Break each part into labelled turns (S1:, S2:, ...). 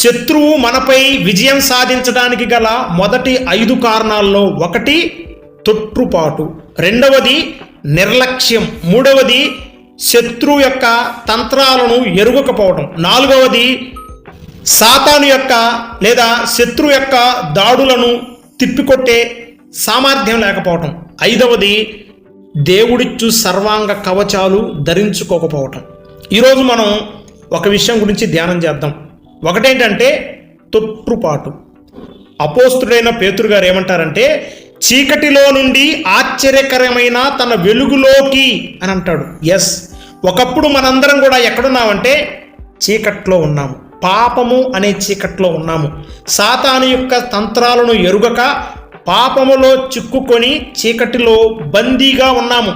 S1: శత్రువు మనపై విజయం సాధించడానికి గల మొదటి ఐదు కారణాల్లో ఒకటి తొట్టుపాటు రెండవది నిర్లక్ష్యం. మూడవది శత్రువు యొక్క తంత్రాలను ఎరుగకపోవడం. నాలుగవది సాతాను యొక్క లేదా శత్రువు యొక్క దాడులను తిప్పికొట్టే సామర్థ్యం లేకపోవటం. ఐదవది దేవుడిచ్చు సర్వాంగ కవచాలు ధరించుకోకపోవటం. ఈరోజు మనం ఒక విషయం గురించి ధ్యానం చేద్దాం. ఒకటేంటంటే తొట్టుపాటు అపోస్తుడైన పేతురు గారు ఏమంటారంటే చీకటిలో నుండి ఆశ్చర్యకరమైన తన వెలుగులోకి అని అంటాడు. ఎస్ ఒకప్పుడు మనందరం కూడా ఎక్కడున్నామంటే చీకట్లో ఉన్నాము. పాపము అనే చీకట్లో ఉన్నాము. సాతాను యొక్క తంత్రాలను ఎరుగక పాపములో చిక్కుకొని చీకటిలో బందీగా ఉన్నాము.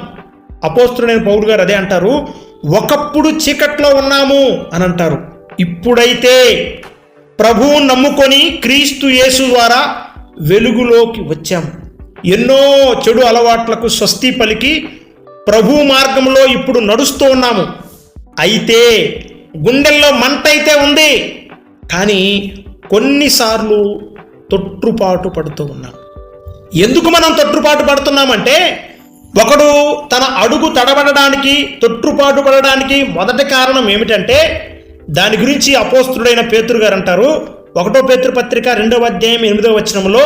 S1: అపోస్తుడైన పౌరుడు గారు అదే అంటారు. ఒకప్పుడు చీకట్లో ఉన్నాము అని అంటారు. ఇప్పుడైతే ప్రభువు నమ్ముకొని క్రీస్తు యేసు ద్వారా వెలుగులోకి వచ్చాము ఎన్నో చెడు అలవాట్లకు స్వస్తి పలికి ప్రభు మార్గంలో ఇప్పుడు నడుస్తూ ఉన్నాము. అయితే గుండెల్లో మంట అయితే ఉంది. కానీ కొన్నిసార్లు తొట్టుపాటు పడుతూ ఉన్నాం. ఎందుకు మనం తొట్టుపాటు పడుతున్నామంటే ఒకడు తన అడుగు తడబడడానికి తొట్టుపాటు పడడానికి మొదటి కారణం ఏమిటంటే దాని గురించి అపోస్తుడైన పేతురు గారు అంటారు ఒకటో పేతృపత్రిక రెండవ అధ్యాయం ఎనిమిదవ వచనంలో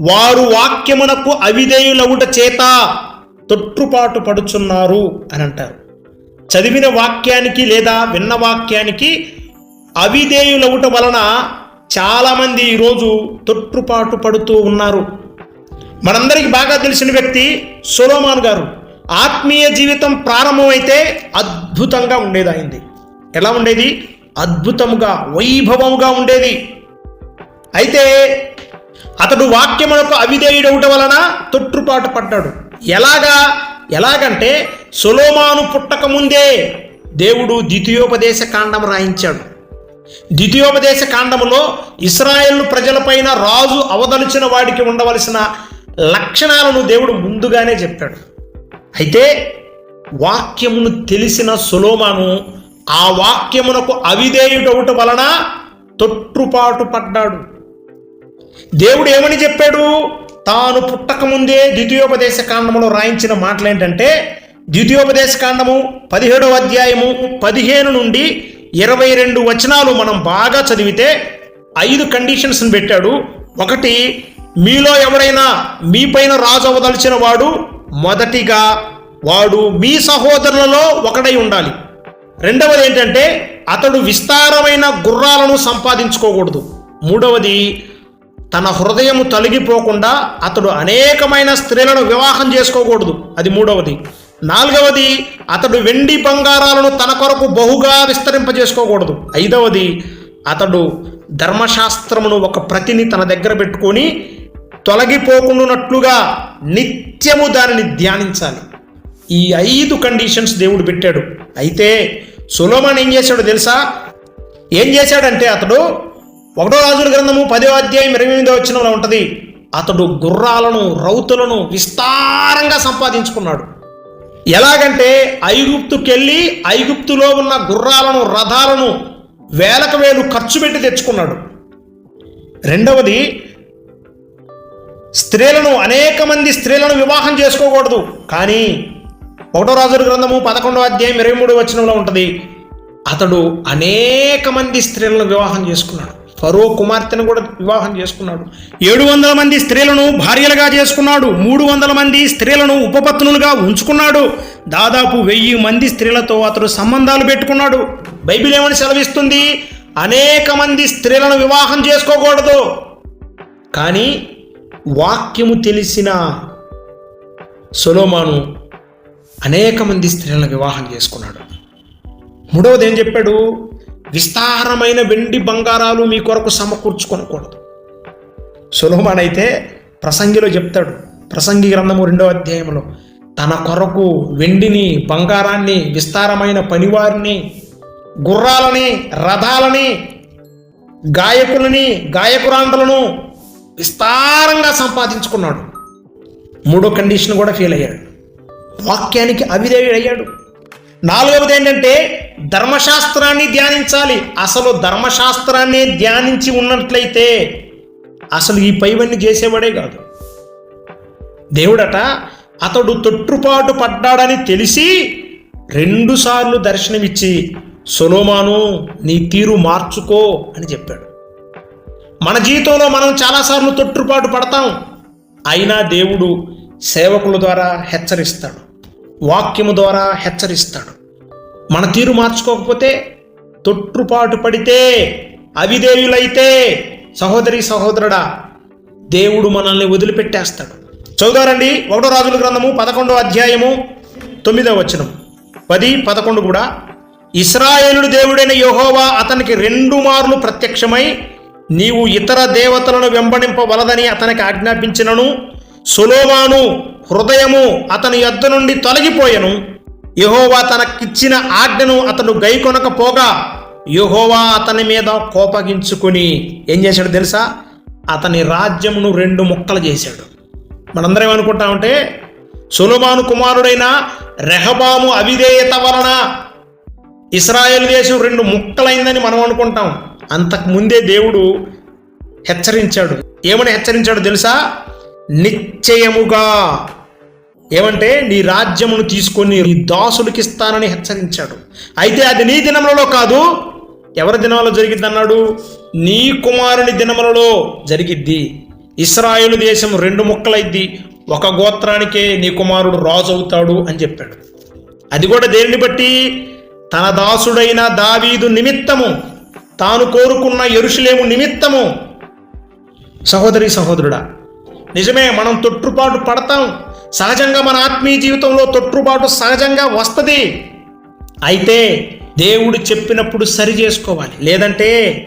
S1: వారు వాక్యమునకు అవిధేయులవుట చేత తొట్టుపాటు పడుచున్నారు అని అంటారు. చదివిన వాక్యానికి లేదా విన్న వాక్యానికి అవిధేయులవుట వలన చాలామంది ఈరోజు తొట్టుపాటు పడుతూ ఉన్నారు. మనందరికీ బాగా తెలిసిన వ్యక్తి సొలోమాన్ గారు. ఆత్మీయ జీవితం ప్రారంభమైతే అద్భుతంగా ఉండేది అయింది ఎలా ఉండేది? అద్భుతముగా వైభవముగా ఉండేది. అయితే అతడు వాక్యమునకు అవిధేయుడవటం వలన తొట్టుపాటు పడ్డాడు. ఎలాగా? ఎలాగంటే సొలోమాను పుట్టక ముందే దేవుడు ద్వితీయోపదేశ కాండం రాయించాడు. ద్వితీయోపదేశ కాండములో ఇస్రాయేల్ ప్రజలపైన రాజు అవదలిచిన వాడికి ఉండవలసిన లక్షణాలను దేవుడు ముందుగానే చెప్పాడు. అయితే వాక్యమును తెలిసిన సులోమాను ఆ వాక్యమునకు అవిధేయుడవుట వలన తొట్టుపాటు పడ్డాడు. దేవుడు ఏమని చెప్పాడు? తాను పుట్టకముందే ద్వితీయోపదేశ కాండములో రాయించిన మాటలు ఏంటంటే ద్వితీయోపదేశ కాండము పదిహేడవ అధ్యాయము పదిహేను నుండి ఇరవై రెండు వచనాలు మనం బాగా చదివితే ఐదు కండిషన్స్ని పెట్టాడు. ఒకటి మీలో ఎవరైనా మీపైన రాజు అవదలిచిన వాడు మొదటిగా వాడు మీ సహోదరులలో ఒకడై ఉండాలి. రెండవది ఏంటంటే అతడు విస్తారమైన గుర్రాలను సంపాదించుకోకూడదు. మూడవది తన హృదయము తొలగిపోకుండా అతడు అనేకమైన స్త్రీలను వివాహం చేసుకోకూడదు. అది మూడవది. నాలుగవది అతడు వెండి బంగారాలను తన కొరకు బహుగా విస్తరింపజేసుకోకూడదు. ఐదవది అతడు ధర్మశాస్త్రమును ఒక ప్రతిని తన దగ్గర పెట్టుకొని తొలగిపోకుండానట్లుగా నిత్యము దానిని ధ్యానించాలి. ఈ ఐదు కండిషన్స్ దేవుడు పెట్టాడు. అయితే సులోమాన్ ఏం చేశాడు తెలుసా? ఏం చేశాడంటే అతడు ఒకటో రాజుల గ్రంథము పదో అధ్యాయం ఇరవై ఎనిమిదో వచ్చినంలో ఉంటుంది. అతడు గుర్రాలను రౌతులను విస్తారంగా సంపాదించుకున్నాడు. ఎలాగంటే ఐగుప్తుకెళ్ళి ఐగుప్తులో ఉన్న గుర్రాలను రథాలను వేలకు వేలు ఖర్చు పెట్టి తెచ్చుకున్నాడు. రెండవది స్త్రీలను అనేక మంది స్త్రీలను వివాహం చేసుకోకూడదు. కానీ ఒకటో రాజుల గ్రంథము పదకొండవ అధ్యాయం ఇరవై మూడు వచనంలో ఉంటుంది. అతడు అనేక మంది స్త్రీలను వివాహం చేసుకున్నాడు. ఫరో కుమార్తెను కూడా వివాహం చేసుకున్నాడు. ఏడు వందల మంది స్త్రీలను భార్యలుగా చేసుకున్నాడు. మూడు వందల మంది స్త్రీలను ఉపపత్నులుగా ఉంచుకున్నాడు. దాదాపు వెయ్యి మంది స్త్రీలతో అతడు సంబంధాలు పెట్టుకున్నాడు. బైబిల్ ఏమని సెలవిస్తుంది? అనేక మంది స్త్రీలను వివాహం చేసుకోకూడదు. కానీ వాక్యము తెలిసిన సొలోమాను అనేక మంది స్త్రీలను వివాహం చేసుకున్నాడు. మూడవది ఏం చెప్పాడు? విస్తారమైన వెండి బంగారాలు మీ కొరకు సమకూర్చుకొనకూడదు. సులోమాన్ అయితే ప్రసంగిలో చెప్తాడు. ప్రసంగి గ్రంథము రెండవ అధ్యాయంలో తన కొరకు వెండిని బంగారాన్ని విస్తారమైన పనివారిని గుర్రాలని రథాలని గాయకులని గాయకురాండ్రలను విస్తారంగా సంపాదించుకున్నాడు. మూడో కండిషన్ కూడా ఫెయిల్ అయ్యాడు. వాక్యానికి అవిధేయుడయ్యాడు నాలుగవది ఏంటంటే ధర్మశాస్త్రాన్ని ధ్యానించాలి. అసలు ధర్మశాస్త్రాన్ని ధ్యానించి ఉన్నట్లయితే అసలు ఈ పైవన్నీ చేసేవాడే కాదు. దేవుడట అతడు తొట్టుపాటు పడ్డాడని తెలిసి రెండుసార్లు దర్శనమిచ్చి సొలోమాను నీ తీరు మార్చుకో అని చెప్పాడు. మన జీవితంలో మనం చాలాసార్లు తొట్టుపాటు పడతాం. అయినా దేవుడు సేవకుల ద్వారా హెచ్చరిస్తాడు. వాక్యము ద్వారా హెచ్చరిస్తాడు. మన తీరు మార్చుకోకపోతే తొట్టుపాటు పడితే అవిదేయులైతే సహోదరి సహోదరుడా దేవుడు మనల్ని వదిలిపెట్టేస్తాడు. చదువుదారండి ఒకటో రాజుల గ్రంథము పదకొండో అధ్యాయము తొమ్మిదో వచనం. పది పదకొండు కూడా. ఇస్రాయేలుడు దేవుడైన యహోవా అతనికి రెండు మార్లు ప్రత్యక్షమై నీవు ఇతర దేవతలను వెంబడింపవలదని అతనికి ఆజ్ఞాపించినను. సొలోమాను హృదయము అతని యొద్ద నుండి తొలగిపోయెను. యహోవా తనకిచ్చిన ఆజ్ఞను అతను గైకొనకపోగా యహోవా అతని మీద కోపగించుకుని ఏం చేశాడు తెలుసా? అతని రాజ్యమును రెండు ముక్కలు చేశాడు. మనందరం ఏమనుకుంటామంటే సొలొమాను కుమారుడైన రెహబాము అవిధేయత వలన ఇస్రాయేల్ దేశం రెండు ముక్కలైందని మనం అనుకుంటాం. అంతకు ముందే దేవుడు హెచ్చరించాడు. ఏమని హెచ్చరించాడు తెలుసా? నిశ్చయముగా ఏమంటే నీ రాజ్యమును తీసుకొని నీ దాసుడికి ఇస్తానని హెచ్చరించాడు. అయితే అది నీ దినములలో కాదు ఎవరి దినములో జరిగిద్ది అన్నాడు? నీ కుమారుని దినములలో జరిగిద్ది. ఇస్రాయేలు దేశం రెండు ముక్కలైద్ది. ఒక గోత్రానికే నీ కుమారుడు రాజు అవుతాడు అని చెప్పాడు. అది కూడా దేనిని బట్టి? తన దాసుడైన దావీదు నిమిత్తము తాను కోరుకున్న ఎరుషులేము నిమిత్తము. సహోదరి సహోదరుడా నిజమే మనం తొట్టుపాటు పడతాం. సహజంగా మన ఆత్మీయ జీవితంలో తొట్టుబాటు సహజంగా వస్తుంది. అయితే దేవుడు చెప్పినప్పుడు సరి చేసుకోవాలి. లేదంటే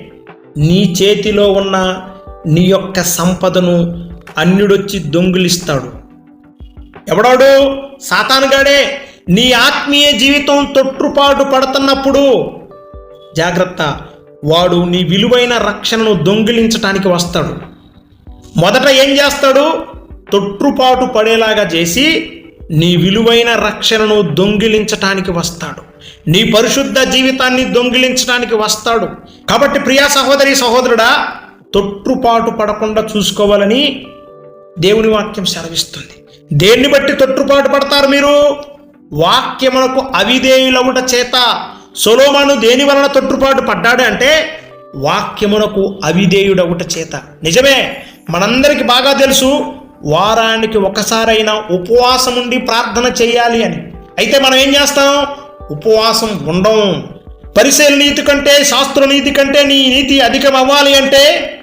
S1: నీ చేతిలో ఉన్న నీ యొక్క సంపదను అన్యుడొచ్చి దొంగిలిస్తాడు. ఎవడాడు? సాతానుగాడే నీ ఆత్మీయ జీవితం తొట్టుపాటు పడుతున్నప్పుడు జాగ్రత్త. వాడు నీ విలువైన రక్షణను దొంగిలించటానికి వస్తాడు. మొదట ఏం చేస్తాడు? తొట్టుపాటు పడేలాగా చేసి నీ విలువైన రక్షణను దొంగిలించటానికి వస్తాడు. నీ పరిశుద్ధ జీవితాన్ని దొంగిలించడానికి వస్తాడు. కాబట్టి ప్రియా సహోదరి సహోదరుడా తొట్టుపాటు పడకుండా చూసుకోవాలని దేవుని వాక్యం సెలవిస్తుంది. దేన్ని బట్టి తొట్టుపాటు పడతారు మీరు? వాక్యమునకు అవిధేయులవుట చేత. సొలోమాను దేని వలన తొట్టుపాటు పడ్డాడు అంటే వాక్యమునకు అవిధేయుడవుట చేత. నిజమే మనందరికీ బాగా తెలుసు వారానికి ఒకసారైనా ఉపవాసం ఉండి ప్రార్థన చేయాలి అని. అయితే మనం ఏం చేస్తాం? ఉపవాసం ఉండం. పరిశీల నీతి కంటే శాస్త్ర నీతి కంటే నీ నీతి అధికం అవ్వాలి అంటే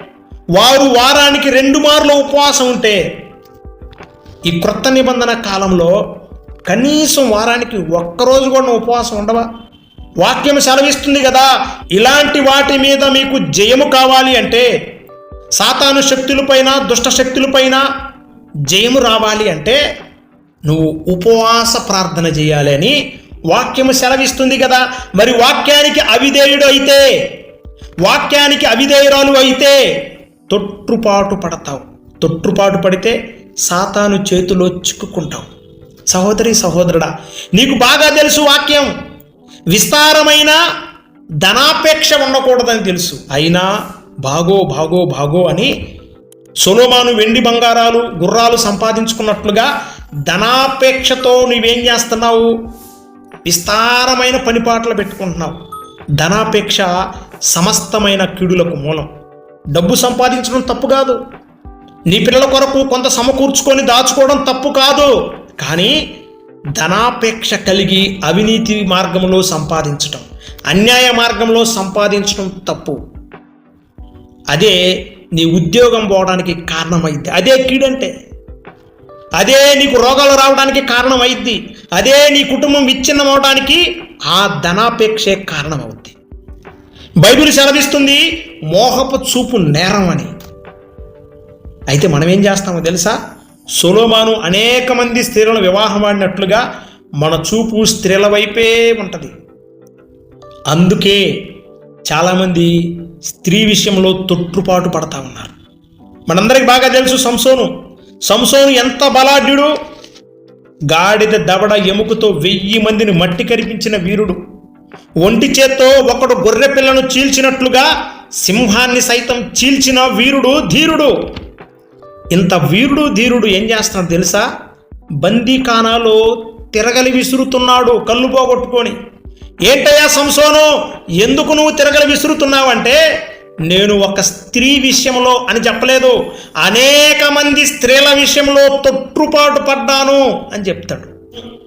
S1: వారు వారానికి రెండు మార్లు ఉపవాసం ఉంటే ఈ క్రొత్త నిబంధన కాలంలో కనీసం వారానికి ఒక్కరోజు కూడా ఉపవాసం ఉండవా? వాక్యం సెలవిస్తుంది కదా ఇలాంటి వాటి మీద మీకు జయము కావాలి అంటే సాతాను శక్తులపైన దుష్ట శక్తులపైన జయము రావాలి అంటే నువ్వు ఉపవాస ప్రార్థన చేయాలి అని వాక్యము సెలవిస్తుంది కదా. మరి వాక్యానికి అవిధేయుడు అయితే వాక్యానికి అవిధేయురాలు అయితే తొట్టుపాటు పడతావు. తొట్టుపాటు పడితే సాతాను చేతిలో చిక్కుకుంటావు. సహోదరి సహోదరుడా నీకు బాగా తెలుసు వాక్యం. విస్తారమైన ధనాపేక్ష ఉండకూడదని తెలుసు. అయినా బాగో బాగో బాగో అని సొలోమాను వెండి బంగారాలు గుర్రాలు సంపాదించుకున్నట్లుగా ధనాపేక్షతో నువ్వేం చేస్తున్నావు? విస్తారమైన పనిపాట్లు పెట్టుకుంటున్నావు. ధనాపేక్ష సమస్తమైన కీడులకు మూలం. డబ్బు సంపాదించడం తప్పు కాదు. నీ పిల్లల కొరకు కొంత సమకూర్చుకొని దాచుకోవడం తప్పు కాదు. కానీ ధనాపేక్ష కలిగి అవినీతి మార్గంలో సంపాదించటం అన్యాయ మార్గంలో సంపాదించడం తప్పు. అదే నీ ఉద్యోగం పోవడానికి కారణమైద్ది. అదే కీడంటే. అదే నీకు రోగాలు రావడానికి కారణమైద్ది. అదే నీ కుటుంబం విచ్ఛిన్నం అవడానికి ఆ ధనాపేక్షే కారణమవుద్ది. బైబిల్ సెలవిస్తుంది మోహపు చూపు నేరం అని. అయితే మనం ఏం చేస్తామో తెలుసా? సొలోమాను అనేక మంది స్త్రీలను వివాహం ఆడినట్లుగా మన చూపు స్త్రీల వైపే ఉంటుంది. అందుకే చాలామంది స్త్రీ విషయంలో తొట్టుపాటు పడతా ఉన్నారు. మనందరికి బాగా తెలుసు సంసోను. సంసోను ఎంత బలాఢ్యుడు? గాడిద దవడ ఎముకతో వెయ్యి మందిని మట్టి కరిపించిన వీరుడు. ఒంటి చేత్తో ఒకడు గొర్రె పిల్లను చీల్చినట్లుగా సింహాన్ని సైతం చీల్చిన వీరుడు ధీరుడు. ఇంత వీరుడు ధీరుడు ఏం చేస్తున్నాడు తెలుసా? బందీఖానాలో తిరగలి విసురుతున్నాడు కళ్ళు పోగొట్టుకొని. ఏంటయ్యా సంసోను? ఎందుకు నువ్వు తిరగల విసురుతున్నావంటే నేను ఒక స్త్రీ విషయంలో అని చెప్పలేదు. అనేక మంది స్త్రీల విషయంలో తొట్టుపాటు పడ్డాను అని చెప్తాడు.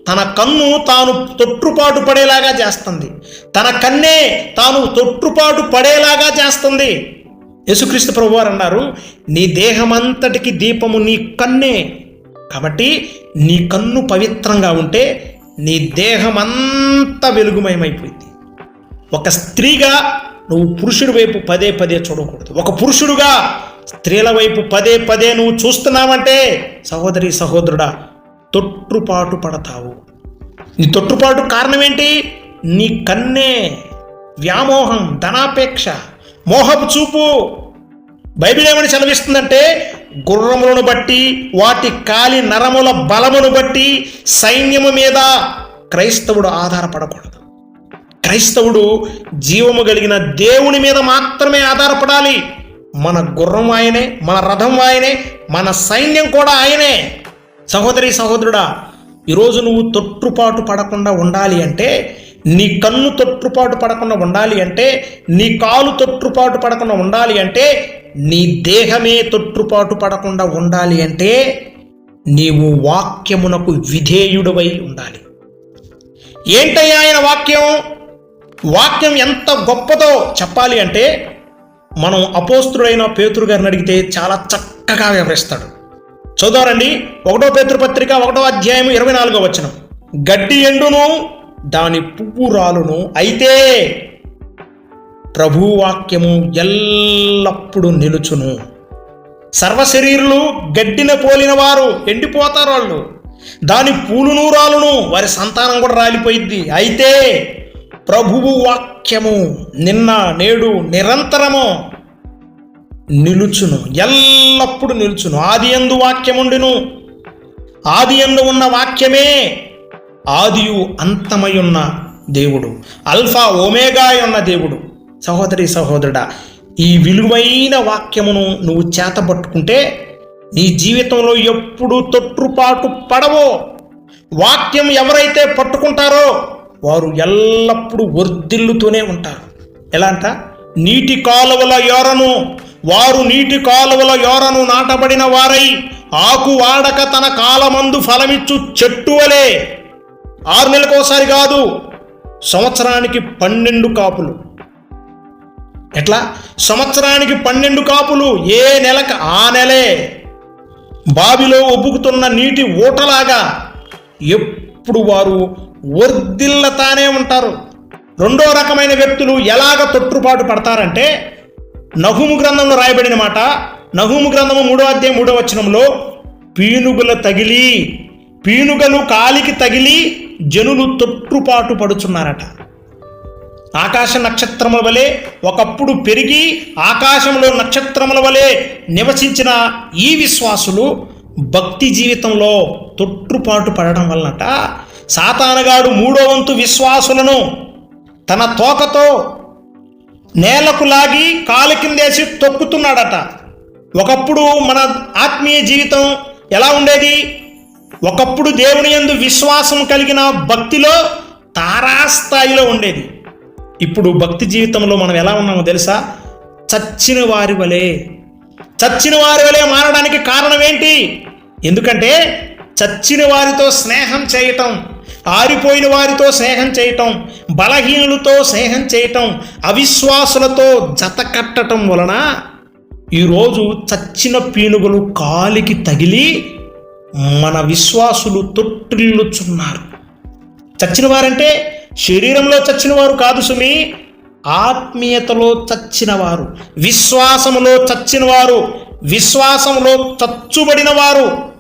S1: తన కన్ను తాను తొట్టుపాటు పడేలాగా చేస్తుంది. తన కన్నే తాను తొట్టుపాటు పడేలాగా చేస్తుంది. యేసుక్రీస్తు ప్రభు వారు అన్నారు నీ దేహమంతటికి దీపము నీ కన్నే. కాబట్టి నీ కన్ను పవిత్రంగా ఉంటే నీ దేహమంతా వెలుగుమయమైపోయింది. ఒక స్త్రీగా నువ్వు పురుషుడి వైపు పదే పదే చూడకూడదు. ఒక పురుషుడుగా స్త్రీల వైపు పదే పదే నువ్వు చూస్తున్నావంటే సహోదరి సహోదరుడా తొట్టుపాటు పడతావు. నీ తొట్టుపాటు కారణం ఏంటి నీ కన్నే వ్యామోహం ధనాపేక్ష మోహపు చూపు. బైబిల్ ఏమని చదివిస్తుందంటే గుర్రములను బట్టి వాటి కాలి నరముల బలమును బట్టి సైన్యము మీద క్రైస్తవుడు ఆధారపడకూడదు. క్రైస్తవుడు జీవము కలిగిన దేవుని మీద మాత్రమే ఆధారపడాలి. మన గుర్రం ఆయనే మన రథం ఆయనే మన సైన్యం కూడా ఆయనే. సహోదరి సహోదరుడా ఈరోజు నువ్వు తొట్టుపాటు పడకుండా ఉండాలి అంటే నీ కన్ను తొట్టుపాటు పడకుండా ఉండాలి అంటే నీ కాలు తొట్టుపాటు పడకుండా ఉండాలి అంటే నీ దేహమే తొట్టుపాటు పడకుండా ఉండాలి అంటే నీవు వాక్యమునకు విధేయుడవై ఉండాలి. ఏంటయ్యా ఆయన వాక్యం? వాక్యం ఎంత గొప్పదో చెప్పాలి అంటే మనం అపోస్తుడైన పేతురు గారిని అడిగితే చాలా చక్కగా వివరిస్తాడు. చదువురండి ఒకటో పేతృపత్రిక ఒకటో అధ్యాయం ఇరవై నాలుగో వచనం. గడ్డి ఎండును దాని పువ్వు రాలును అయితే ప్రభువాక్యము ఎల్లప్పుడూ నిలుచును. సర్వశరీరులు గడ్డిన పోలిన వారు ఎండిపోతారు వాళ్ళు. దాని పూలును రాలును వారి సంతానం కూడా రాలిపోయిద్ది. అయితే ప్రభువు వాక్యము నిన్న నేడు నిరంతరము నిలుచును. ఎల్లప్పుడు నిలుచును. ఆది ఎందు వాక్యముండును. ఆది ఎందు ఉన్న వాక్యమే ఆదియు అంతమయున్న దేవుడు. అల్ఫా ఒమేగా ఉన్న దేవుడు. సహోదరి సహోదరుడా ఈ విలువైన వాక్యమును నువ్వు చేతబట్టుకుంటే నీ జీవితంలో ఎప్పుడు తొట్టుపాటు పడవో. వాక్యం ఎవరైతే పట్టుకుంటారో వారు ఎల్లప్పుడూ వర్ధిల్లుతూనే ఉంటారు. ఎలా అంట? నీటి కాలువల యోరను వారు నీటి కాలువల యోరను నాటబడిన వారై ఆకు వాడక తన కాలమందు ఫలమిచ్చు చెట్టు వలే. ఆరు నెలకోసారి కాదు సంవత్సరానికి పన్నెండు కాపులు. ఎట్లా? సంవత్సరానికి పన్నెండు కాపులు ఏ నెలకు? ఆ నెలే. బావిలో ఒబ్బుకుతున్న నీటి ఊటలాగా ఎప్పుడు వారు వర్దిల్లతానే ఉంటారు. రెండో రకమైన వ్యక్తులు ఎలాగ తొట్టుపాటు పడతారంటే నహుము గ్రంథంలో రాయబడిన మాట నహుము గ్రంథము మూడో అధ్యాయం మూడో వచనంలో పీనుగుల తగిలి పీనుగలు కాలికి తగిలి జనులు తొట్టుపాటు పడుచున్నారట. ఆకాశ నక్షత్రముల వలె ఒకప్పుడు పెరిగి ఆకాశంలో నక్షత్రముల వలె నివసించిన ఈ విశ్వాసులు భక్తి జీవితంలో తొట్టుపాటు పడడం వలనట సాతానగాడు మూడో వంతు విశ్వాసులను తన తోకతో నేలకు లాగి కాలు కిందేసి తొక్కుతున్నాడట. ఒకప్పుడు మన ఆత్మీయ జీవితం ఎలా ఉండేది? ఒకప్పుడు దేవుని యందు విశ్వాసం కలిగిన భక్తిలో తారాస్థాయిలో ఉండేది. ఇప్పుడు భక్తి జీవితంలో మనం ఎలా ఉన్నామో తెలుసా? చచ్చిన వారి వలె. చచ్చిన వారి వలె మారడానికి కారణం ఏంటి? ఎందుకంటే చచ్చిన వారితో స్నేహం చేయటం ఆరిపోయిన వారితో స్నేహం చేయటం బలహీనులతో స్నేహం చేయటం అవిశ్వాసులతో జత కట్టడం వలన ఈరోజు చచ్చిన పీనుగులు కాలికి తగిలి మన విశ్వాసులు తొట్టిల్లుచున్నారు. చచ్చిన వారంటే శరీరంలో చచ్చిన వారు కాదు సుమి ఆత్మీయతలో చచ్చిన వారు విశ్వాసములో చచ్చిన వారు విశ్వాసములో చచ్చుబడిన వారు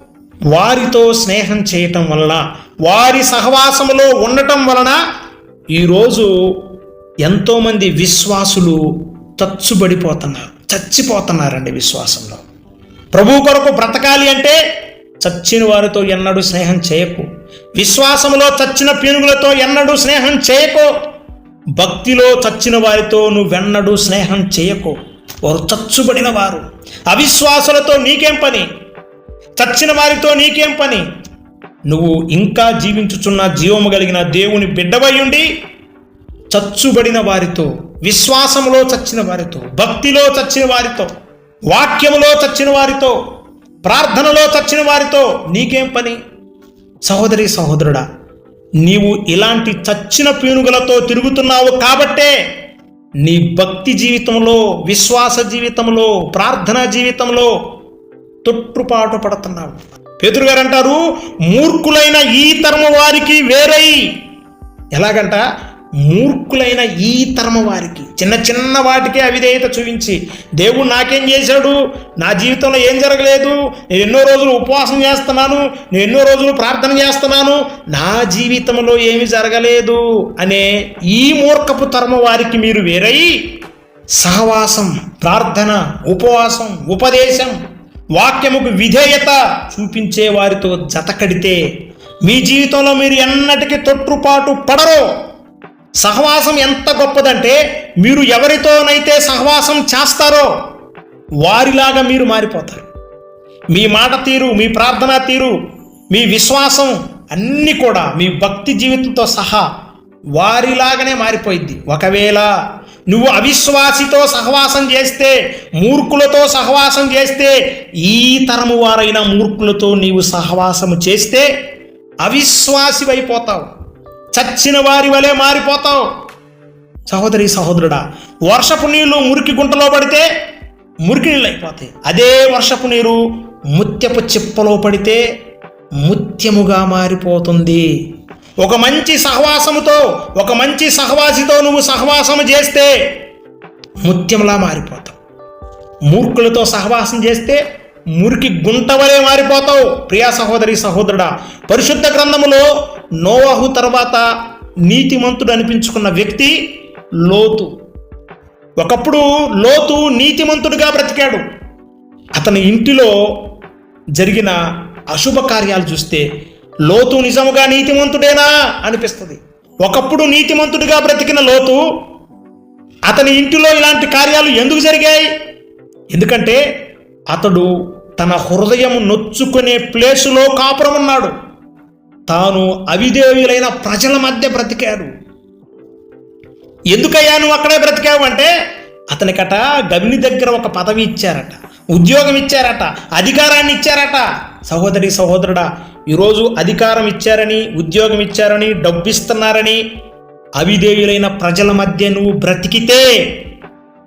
S1: వారితో స్నేహం చేయటం వలన వారి సహవాసములో ఉండటం వలన ఈరోజు ఎంతోమంది విశ్వాసులు చచ్చుబడిపోతున్నారు చచ్చిపోతున్నారండి విశ్వాసంలో. ప్రభు కొరకు బ్రతకాలి అంటే చచ్చిన వారితో ఎన్నడూ స్నేహం చేయకు. విశ్వాసములో చచ్చిన పీనుగులతో ఎన్నడూ స్నేహం చేయకు. భక్తిలో చచ్చిన వారితో నువ్వెన్నడూ స్నేహం చేయకు. వారు చచ్చుబడిన వారు. అవిశ్వాసులతో నీకేం పని? చచ్చిన వారితో నీకేం పని? నువ్వు ఇంకా జీవించుచున్న జీవము కలిగిన దేవుని బిడ్డవై చచ్చుబడిన వారితో విశ్వాసములో చచ్చిన వారితో భక్తిలో చచ్చిన వారితో వాక్యములో చచ్చిన వారితో ప్రార్థనలో చచ్చిన వారితో నీకేం పని? సహోదరి సహోదరుడా నీవు ఇలాంటి చచ్చిన పీనుగులతో తిరుగుతున్నావు కాబట్టే నీ భక్తి జీవితంలో విశ్వాస జీవితంలో ప్రార్థనా జీవితంలో తొట్టుపాటు పడుతున్నావు. పేతురు గారు అంటారు మూర్ఖులైన ఈ తరము వారికి వేరై. ఎలాగంట? మూర్ఖులైన ఈ తరము వారికి. చిన్న చిన్న వాటికే అవిధేయత చూపించి దేవుడు నాకేం చేశాడు? నా జీవితంలో ఏం జరగలేదు? నేను ఎన్నో రోజులు ఉపవాసం చేస్తున్నాను నేను ఎన్నో రోజులు ప్రార్థన చేస్తున్నాను నా జీవితంలో ఏమి జరగలేదు అనే ఈ మూర్ఖపు తరము వారికి మీరు వేరై సహవాసం ప్రార్థన ఉపవాసం ఉపదేశం వాక్యముకు విధేయత చూపించే వారితో జతకడితే మీ జీవితంలో మీరు ఎన్నటికీ తొట్టుపాటు పడరు. సహవాసం ఎంత గొప్పదంటే మీరు ఎవరితోనైతే సహవాసం చేస్తారో వారిలాగా మీరు మారిపోతారు. మీ మాట తీరు మీ ప్రార్థనా తీరు మీ విశ్వాసం అన్నీ కూడా మీ భక్తి జీవితంతో సహా వారిలాగానే మారిపోయింది ఒకవేళ నువ్వు అవిశ్వాసితో సహవాసం చేస్తే మూర్ఖులతో సహవాసం చేస్తే ఈ తరము వారైన మూర్ఖులతో నీవు సహవాసము చేస్తే అవిశ్వాసివైపోతావు. చచ్చిన వారి వలె మారిపోతాం సహోదరి సహోదరుడా వర్షపు నీళ్ళు మురికి గుంటలో పడితే మురికి నీళ్ళు అయిపోతాయి. అదే వర్షపు నీరు ముత్యపు చిప్పలో పడితే ముత్యముగా మారిపోతుంది. ఒక మంచి సహవాసముతో ఒక మంచి సహవాసితో నువ్వు సహవాసము చేస్తే ముత్యంలా మారిపోతావు. మూర్ఖులతో సహవాసం చేస్తే మురికి గుంటవలే మారిపోతావు. ప్రియా సహోదరి సహోదరుడా పరిశుద్ధ గ్రంథములో నోవాహు తర్వాత నీతిమంతుడు అనిపించుకున్న వ్యక్తి లోతు. ఒకప్పుడు లోతు నీతిమంతుడిగా బ్రతికాడు. అతని ఇంటిలో జరిగిన అశుభ కార్యాలు చూస్తే లోతు నిజముగా నీతిమంతుడేనా అనిపిస్తుంది. ఒకప్పుడు నీతిమంతుడిగా బ్రతికిన లోతు అతని ఇంటిలో ఇలాంటి కార్యాలు ఎందుకు జరిగాయి? ఎందుకంటే అతడు తన హృదయం నొచ్చుకునే ప్లేసులో కాపురమున్నాడు. తాను అవిదేవులైన ప్రజల మధ్య బ్రతికాడు. ఎందుకయ్యా నువ్వు అక్కడే బ్రతికావు అంటే అతనికట గవిని దగ్గర ఒక పదవి ఇచ్చారట ఉద్యోగం ఇచ్చారట అధికారాన్ని ఇచ్చారట. సహోదరి సహోదరుడా ఈరోజు అధికారం ఇచ్చారని ఉద్యోగం ఇచ్చారని డబ్బిస్తున్నారని అవిదేయులైన ప్రజల మధ్య నువ్వు బ్రతికితే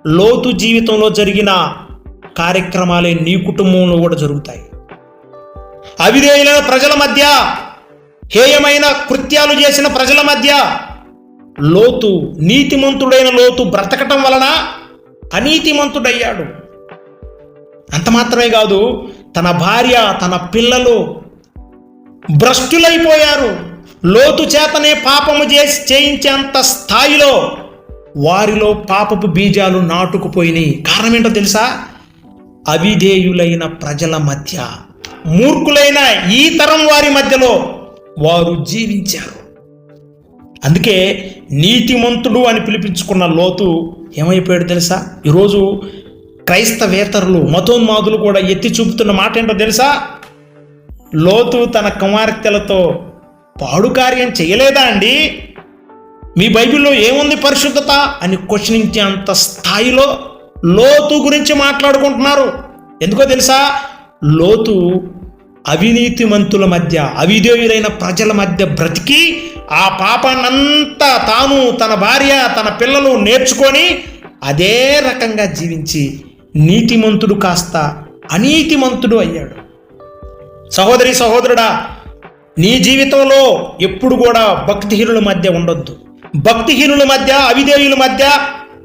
S1: లోతు జీవితంలో జరిగిన కార్యక్రమాలే నీ కుటుంబంలో కూడా జరుగుతాయి. అవిధేయులైన ప్రజల మధ్య హేయమైన కృత్యాలు చేసిన ప్రజల మధ్య లోతు నీతిమంతుడైన లోతు బ్రతకటం వలన అనీతిమంతుడయ్యాడు. అంత మాత్రమే కాదు తన భార్య తన పిల్లలు భ్రష్టులైపోయారు. లోతు చేతనే పాపము చేసి చేయించేంత స్థాయిలో వారిలో పాపపు బీజాలు నాటుకుపోయినాయి. కారణం ఏంటో తెలుసా? అవిధేయులైన ప్రజల మధ్య మూర్ఖులైన ఈ తరం వారి మధ్యలో వారు జీవించారు. అందుకే నీతిమంతుడు అని పిలిపించుకున్న లోతు ఏమైపోయాడు తెలుసా? ఈరోజు క్రైస్తవేతరులు మతోన్మాదులు కూడా ఎత్తి చూపుతున్న మాట ఏంటో తెలుసా? లోతు తన కుమార్తెలతో పాడు కార్యం చేయలేదా అండి? మీ బైబిల్లో ఏముంది పరిశుద్ధత? అని క్వశ్చనించేంత స్థాయిలో లోతు గురించి మాట్లాడుకుంటున్నారు. ఎందుకో తెలుసా? లోతు అవినీతిమంతుల మధ్య అవిధేయులైన ప్రజల మధ్య బ్రతికి ఆ పాపాన్నంతా తాను తన భార్య తన పిల్లలు నేర్చుకొని అదే రకంగా జీవించి నీతిమంతుడు కాస్త అనీతిమంతుడు అయ్యాడు. సహోదరి సహోదరుడా నీ జీవితంలో ఎప్పుడు కూడా భక్తిహీనుల మధ్య ఉండొద్దు. భక్తిహీనుల మధ్య అవిధేయుల మధ్య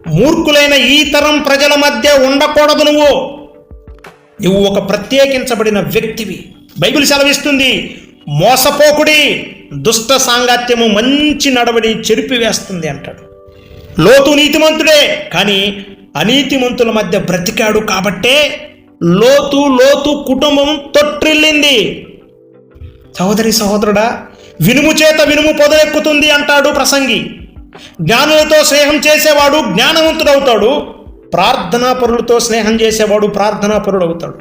S1: మూర్ఖులైన ఈ తరం ప్రజల మధ్య ఉండకూడదు నువ్వు. నువ్వు ఒక ప్రత్యేకించబడిన వ్యక్తివి. బైబిల్ సెలవిస్తుంది మోసపోకుడి దుష్ట సాంగత్యము మంచి నడవడి చెరిపివేస్తుంది అంటాడు. లోతు నీతిమంతుడే కానీ అనీతిమంతుల మధ్య బ్రతికాడు కాబట్టే లోతు లోతు కుటుంబం తొట్టిల్లింది సహోదరి సహోదరుడా వినుము చేత వినుము పొదలెక్కుతుంది అంటాడు ప్రసంగి. జ్ఞానులతో స్నేహం చేసేవాడు జ్ఞానవంతుడవుతాడు. ప్రార్థనా పరులతో స్నేహం చేసేవాడు ప్రార్థనా పరుడు అవుతాడు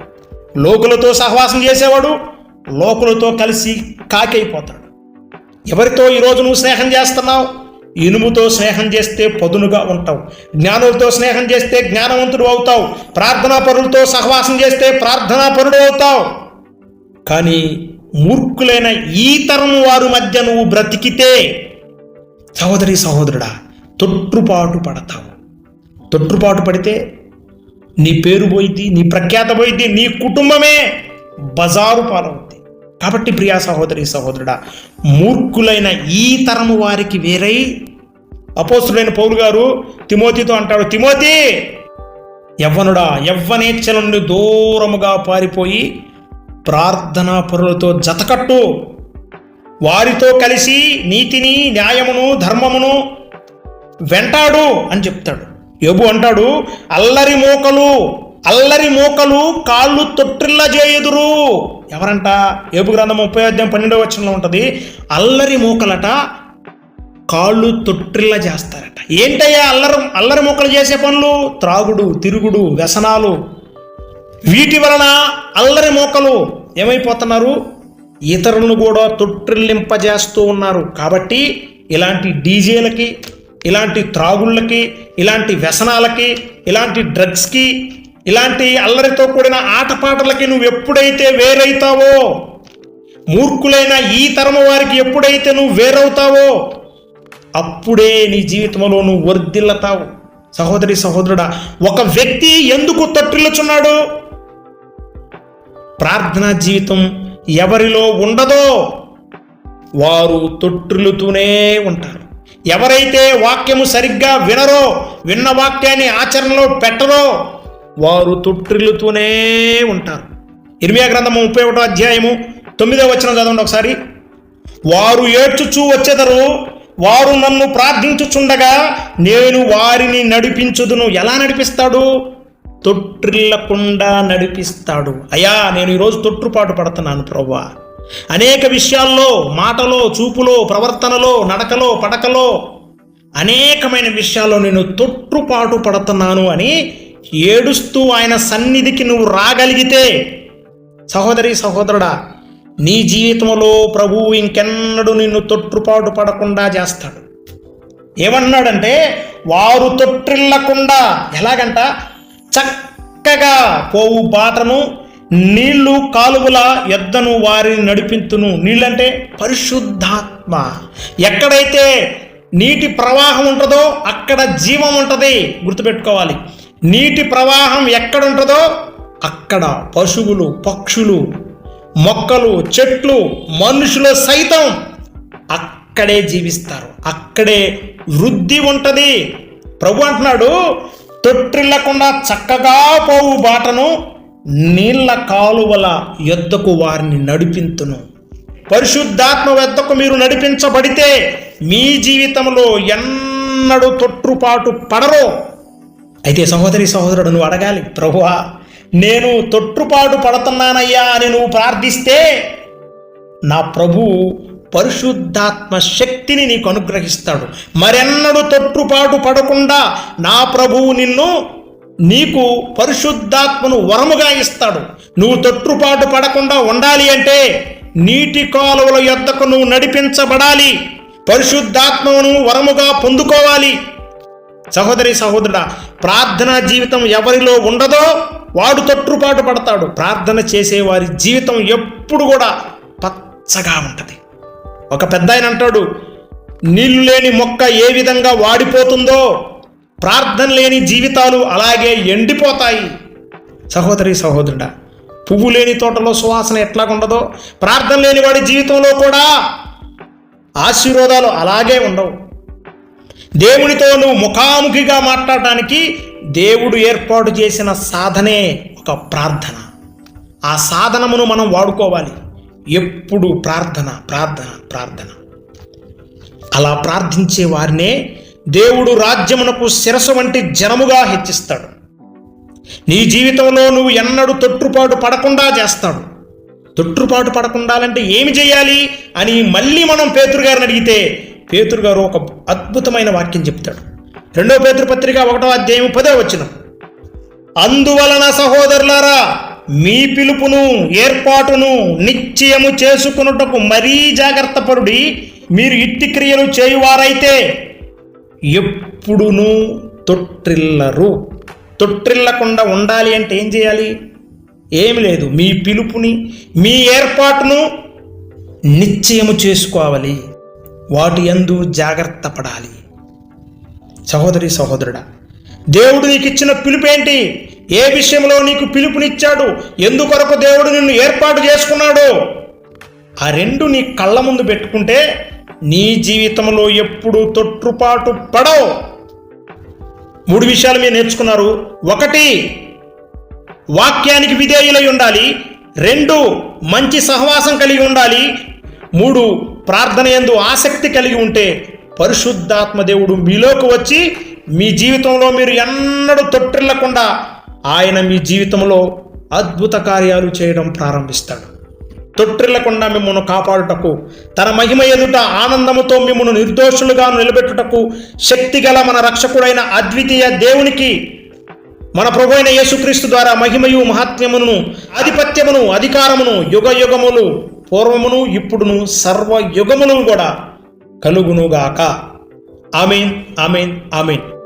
S1: లోకులతో సహవాసం చేసేవాడు లోకులతో కలిసి కాకైపోతాడు. ఎవరితో ఈరోజు నువ్వు స్నేహం చేస్తున్నావు? ఇనుముతో స్నేహం చేస్తే పదునుగా ఉంటావు. జ్ఞానులతో స్నేహం చేస్తే జ్ఞానవంతుడు అవుతావు. ప్రార్థనా పరులతో సహవాసం చేస్తే ప్రార్థనా పరుడు అవుతావు. కానీ మూర్ఖులైన ఈ తరం వారి మధ్య నువ్వు బ్రతికితే సహోదరి సహోదరుడా తొట్టుపాటు పడతావు. తొట్టుపాటు పడితే నీ పేరు పోయింది నీ ప్రఖ్యాత పోయింది నీ కుటుంబమే బజారు పాలవుద్ది. కాబట్టి ప్రియా సహోదరి సహోదరుడా మూర్ఖులైన ఈ తరము వారికి వేరై అపోస్తుడైన పౌరు గారు తిమోతితో అంటాడు తిమోతి యవ్వనుడా యవ్వనేచ్ఛల నుండి దూరముగా పారిపోయి ప్రార్థనా పరులతో జతకట్టు. వారితో కలిసి నీతిని న్యాయమును ధర్మమును వెంటాడు అని చెప్తాడు. యోబు అంటాడు అల్లరి మోకలు అల్లరి మోకలు కాళ్ళు తొట్టిల్లా చేయుదురు. ఎవరంట? ఏబు గ్రంథం ముప్పై అధ్యాయం పన్నెండవ వచనంలో ఉంటుంది అల్లరి మోకలట కాళ్ళు తొట్టిల్ల చేస్తారట. ఏంటయ్యా అల్లరి అల్లరి మోకలు చేసే పనులు? త్రాగుడు తిరుగుడు వ్యసనాలు. వీటి వలన అల్లరి మోకలు ఏమైపోతున్నారు? ఇతరులను కూడా తొట్టిల్లింపజేస్తూ ఉన్నారు. కాబట్టి ఇలాంటి డీజేలకి ఇలాంటి త్రాగుళ్ళకి ఇలాంటి వ్యసనాలకి ఇలాంటి డ్రగ్స్కి ఇలాంటి అల్లరితో కూడిన ఆటపాటలకి నువ్వు ఎప్పుడైతే వేరైతావో మూర్ఖులైన ఈ తరమ వారికి ఎప్పుడైతే నువ్వు వేరవుతావో అప్పుడే నీ జీవితంలో నువ్వు వర్ధిల్లతావు. సహోదరి సహోదరుడా ఒక వ్యక్తి ఎందుకు తొట్టిల్లుచున్నాడు? ప్రార్థనా జీవితం ఎవరిలో ఉండదో వారు తొట్టిల్లుతూనే ఉంటారు. ఎవరైతే వాక్యము సరిగ్గా వినరో విన్న వాక్యాన్ని ఆచరణలో పెట్టరో వారు తొట్టిల్లుతూనే ఉంటారు. ఇర్మియా గ్రంథము ముప్పై ఒకటో అధ్యాయము తొమ్మిదో వచ్చిన చదవండి ఒకసారి. వారు ఏడ్చుచూ వచ్చేదరు వారు నన్ను ప్రార్థించుచుండగా నేను వారిని నడిపించుదును. ఎలా నడిపిస్తాడు? తొట్టిల్లకుండా నడిపిస్తాడు. అయ్యా నేను ఈరోజు తొట్టుపాటు పడుతున్నాను ప్రవ్వా. అనేక విషయాల్లో మాటలో చూపులో ప్రవర్తనలో నడకలో పడకలో అనేకమైన విషయాల్లో నేను తొట్టుపాటు పడుతున్నాను అని ఏడుస్తూ ఆయన సన్నిధికి నువ్వు రాగలిగితే సహోదరి సహోదరుడా నీ జీవితంలో ప్రభువు ఇంకెన్నడూ నిన్ను తొట్టుపాటు పడకుండా చేస్తాడు. ఏమన్నాడంటే వారు తొట్టిల్లకుండా ఎలాగంట చక్కగా పోవు బాటను నీళ్ళు కాలువల ఎద్దను వారిని నడిపింతును. నీళ్ళంటే పరిశుద్ధాత్మ. ఎక్కడైతే నీటి ప్రవాహం ఉంటుందో అక్కడ జీవం ఉంటుంది. గుర్తుపెట్టుకోవాలి. నీటి ప్రవాహం ఎక్కడ ఉంటుందో అక్కడ పశువులు పక్షులు మొక్కలు చెట్లు మనుషులు సైతం అక్కడే జీవిస్తారు. అక్కడే వృద్ధి ఉంటుంది. ప్రభు అంటున్నాడు తొట్టిల్లకుండా చక్కగా పోవు బాటను నీళ్ళ కాలువల యొద్దకు వారిని నడిపింతును. పరిశుద్ధాత్మ వద్దకు మీరు నడిపించబడితే మీ జీవితంలో ఎన్నడూ తొట్టుపాటు పడరో. అయితే సహోదరి సహోదరుడు నువ్వు అడగాలి ప్రభువా నేను తొట్టుపాటు పడుతున్నానయ్యా అని నువ్వు ప్రార్థిస్తే నా ప్రభు పరిశుద్ధాత్మ శక్తిని నీకు అనుగ్రహిస్తాడు. మరెన్నడూ తొట్టుపాటు పడకుండా నా ప్రభువు నిన్ను నీకు పరిశుద్ధాత్మను వరముగా ఇస్తాడు. నువ్వు తొట్టుపాటు పడకుండా ఉండాలి అంటే నీటి కాలువల యొద్దకు నువ్వు నడిపించబడాలి. పరిశుద్ధాత్మను వరముగా పొందుకోవాలి. సహోదరి సహోదరుడా ప్రార్థనా జీవితం ఎవరిలో ఉండదో వాడు తొట్టుపాటు పడతాడు. ప్రార్థన చేసేవారి జీవితం ఎప్పుడు కూడా పచ్చగా ఉంటుంది. ఒక పెద్ద ఆయన అంటాడు నీళ్ళు లేని మొక్క ఏ విధంగా వాడిపోతుందో ప్రార్థన లేని జీవితాలు అలాగే ఎండిపోతాయి. సహోదరి సహోదరుడా పువ్వు లేని తోటలో సువాసన ఎట్లాగుండదో ప్రార్థన లేని వాడి జీవితంలో కూడా ఆశీర్వాదాలు అలాగే ఉండవు. దేవునితో నువ్వు ముఖాముఖిగా మాట్లాడటానికి దేవుడు ఏర్పాటు చేసిన సాధనే ఒక ప్రార్థన. ఆ సాధనమును మనం వాడుకోవాలి. ఎప్పుడు ప్రార్థన ప్రార్థన ప్రార్థన. అలా ప్రార్థించే వారినే దేవుడు రాజ్యమునకు శిరసు వంటి జనముగా హెచ్చిస్తాడు. నీ జీవితంలో నువ్వు ఎన్నడూ తొట్టుపాటు పడకుండా చేస్తాడు. తొట్టుపాటు పడకుండాలంటే ఏమి చేయాలి అని మళ్ళీ మనం పేతురు గారిని అడిగితే పేతురు గారు ఒక అద్భుతమైన వాక్యం చెప్తాడు. రెండో పేతురు పత్రిక ఒకటో అధ్యాయం పదో వచ్చిన అందువలన సహోదరులారా మీ పిలుపును ఏర్పాటును నిశ్చయము చేసుకున్నటకు మరీ జాగ్రత్తపరుడి మీరు ఇట్టి క్రియలు చేయువారైతే ఎప్పుడునూ తొట్టిల్లరు తొట్టిల్లకుండా ఉండాలి అంటే ఏం చేయాలి? ఏమి లేదు. మీ పిలుపుని మీ ఏర్పాటును నిశ్చయము చేసుకోవాలి. వాటి యందు జాగ్రత్త పడాలి. సహోదరి సహోదరుడా దేవుడు నీకు ఇచ్చిన పిలుపేంటి ఏ విషయంలో నీకు పిలుపునిచ్చాడు? ఎందుకొరకు దేవుడు నిన్ను ఏర్పాటు చేసుకున్నాడు? ఆ రెండు నీ కళ్ళ ముందు పెట్టుకుంటే నీ జీవితంలో ఎప్పుడు తొట్టుపాటు పడవు. మూడు విషయాలు మీరు నేర్చుకున్నారు. ఒకటి వాక్యానికి విధేయులై ఉండాలి. రెండు మంచి సహవాసం కలిగి ఉండాలి. మూడు ప్రార్థన యందు ఆసక్తి కలిగి ఉంటే పరిశుద్ధాత్మ దేవుడు మీలోకి వచ్చి మీ జీవితంలో మీరు ఎన్నడూ తొట్టిల్లకుండా ఆయన మీ జీవితంలో అద్భుత కార్యాలు చేయడం ప్రారంభిస్తాడు. తొట్టిల్లకుండా మిమ్మల్ని కాపాడుటకు తన మహిమ ఎదుట ఆనందముతో మిమ్మల్ని నిర్దోషులుగా నిలబెట్టుటకు శక్తిగల మన రక్షకుడైన అద్వితీయ దేవునికి మన ప్రభు అయిన యేసుక్రీస్తు ద్వారా మహిమయు మహాత్మ్యమును ఆధిపత్యమును అధికారమును యుగ యుగములు పూర్వమును ఇప్పుడును సర్వ యుగములు కూడా కలుగునుగాక. Amen amen amen.